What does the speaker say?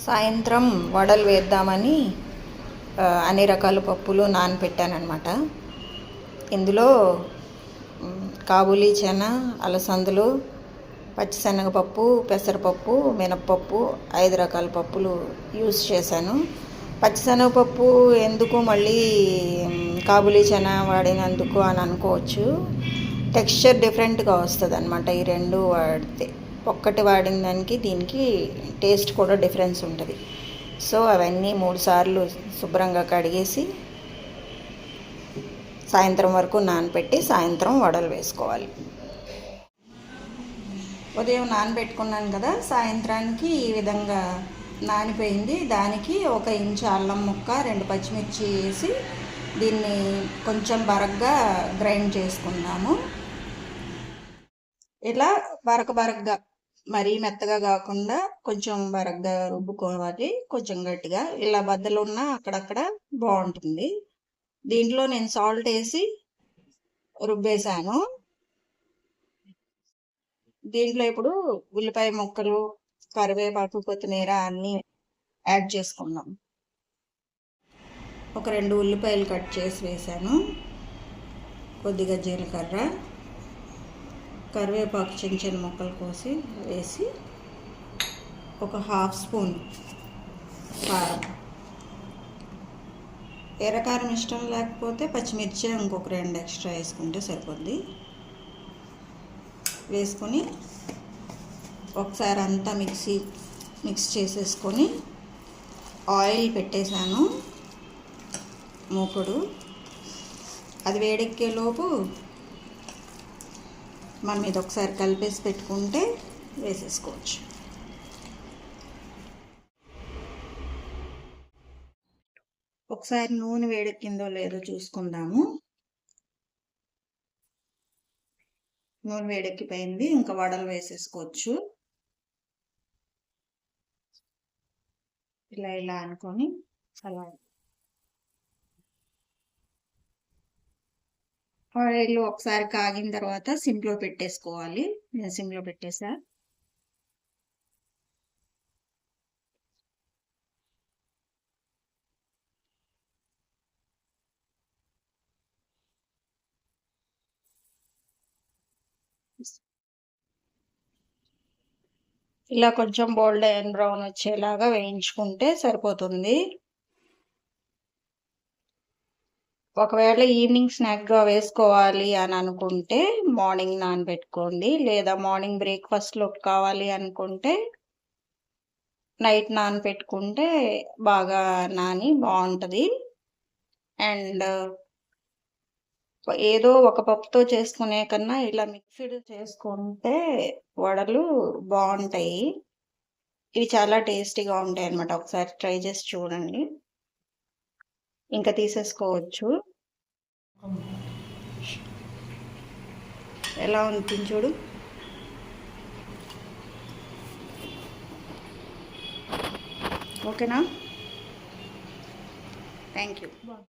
సాయంత్రం వడలు వేద్దామని అన్ని రకాల పప్పులు నానపెట్టానమాట ఇందులో మ్, కాబూలీ చెన అలసందలు పచ్చిశనగపప్పు పెసరపప్పు మినప్పప్పు ఐదు రకాల పప్పులు యూస్ చేశాను. పచ్చిశనగపప్పు ఎందుకు మళ్ళీ మ్, కాబూలీ చెన వాడినందుకు అని అనుకోవచ్చు. టెక్స్చర్ డిఫరెంట్గా వస్తుంది అనమాట ఈ రెండు వాడితే. ఒక్కటి వాడిన దానికి దీనికి టేస్ట్ కూడా డిఫరెన్స్ ఉంటుంది. సో అవన్నీ మూడు సార్లు శుభ్రంగా కడిగేసి సాయంత్రం వరకు నానబెట్టి సాయంత్రం వడలు వేసుకోవాలి. ఉదయం నానబెట్టుకున్నాను కదా సాయంత్రానికి ఈ విధంగా నానిపోయింది. దానికి ఒక ఇంచు అల్లం ముక్క రెండు పచ్చిమిర్చి వేసి దీన్ని కొంచెం బరగ్గా గ్రైండ్ చేసుకుందాము ఇలా బరక బరగ్గా మరీ మెత్తగా కాకుండా కొంచెం బరగ్గా రుబ్బుకోవాలి. కొంచెం గట్టిగా. ఇలా బద్దలు ఉన్నా అక్కడక్కడ బాగుంటుంది. దీంట్లో నేను సాల్ట్ వేసి రుబ్బేశాను. దీంట్లో ఇప్పుడు ఉల్లిపాయ ముక్కలు కరివేపాకు కొత్తిమీర అన్నీ యాడ్ చేసుకున్నాం. ఒక రెండు ఉల్లిపాయలు కట్ చేసి వేసాను కొద్దిగా జీలకర్ర. కరివేపాకు చిన్న చిన్న ముక్కలు కోసి వేసి ఒక హాఫ్ స్పూన్ కారం. ఎర్రకారం ఇష్టం లేకపోతే పచ్చిమిర్చి ఇంకొక రెండు ఎక్స్ట్రా వేసుకుంటే సరిపోద్ది. వేసుకొని ఒకసారి అంతా మిక్సీ మిక్స్ చేసేసుకొని ఆయిల్ పెట్టేశాను. మూకుడు. అది వేడెక్కేలోపు మనం ఇది ఒకసారి కలిపేసి పెట్టుకుంటే వేసేసుకోవచ్చు. ఒకసారి నూనె వేడెక్కిందో లేదో చూసుకుందాము. నూనె వేడెక్కిపోయింది ఇంకా వడలు వేసేసుకోవచ్చు. ఇలా ఇలా అనుకొని అలా ఆయిల్ ఒకసారి కాగిన తర్వాత సిమ్లో పెట్టేసుకోవాలి. నేను సిమ్లో పెట్టేసా. ఇలా కొంచెం బోల్డ్ అండ్ బ్రౌన్ వచ్చేలాగా వేయించుకుంటే సరిపోతుంది. ఒకవేళ ఈవినింగ్ స్నాక్గా వేసుకోవాలి అని అనుకుంటే మార్నింగ్ నానబెట్టుకోండి. లేదా మార్నింగ్ బ్రేక్ఫాస్ట్లో కావాలి అనుకుంటే నైట్ నానబెట్టుకుంటే బాగా నాని బాగుంటుంది. అండ్ ఏదో ఒక పప్పుతో చేసుకునే కన్నా ఇలా మిక్స్డ్ చేసుకుంటే వడలు బాగుంటాయి. ఇవి చాలా టేస్టీగా ఉంటాయి అన్నమాట ఒకసారి ట్రై చేసి చూడండి. ఇంకా తీసేసుకోవచ్చు. ఎలా ఉంటుంది చూడు. ఓకేనా? Thank you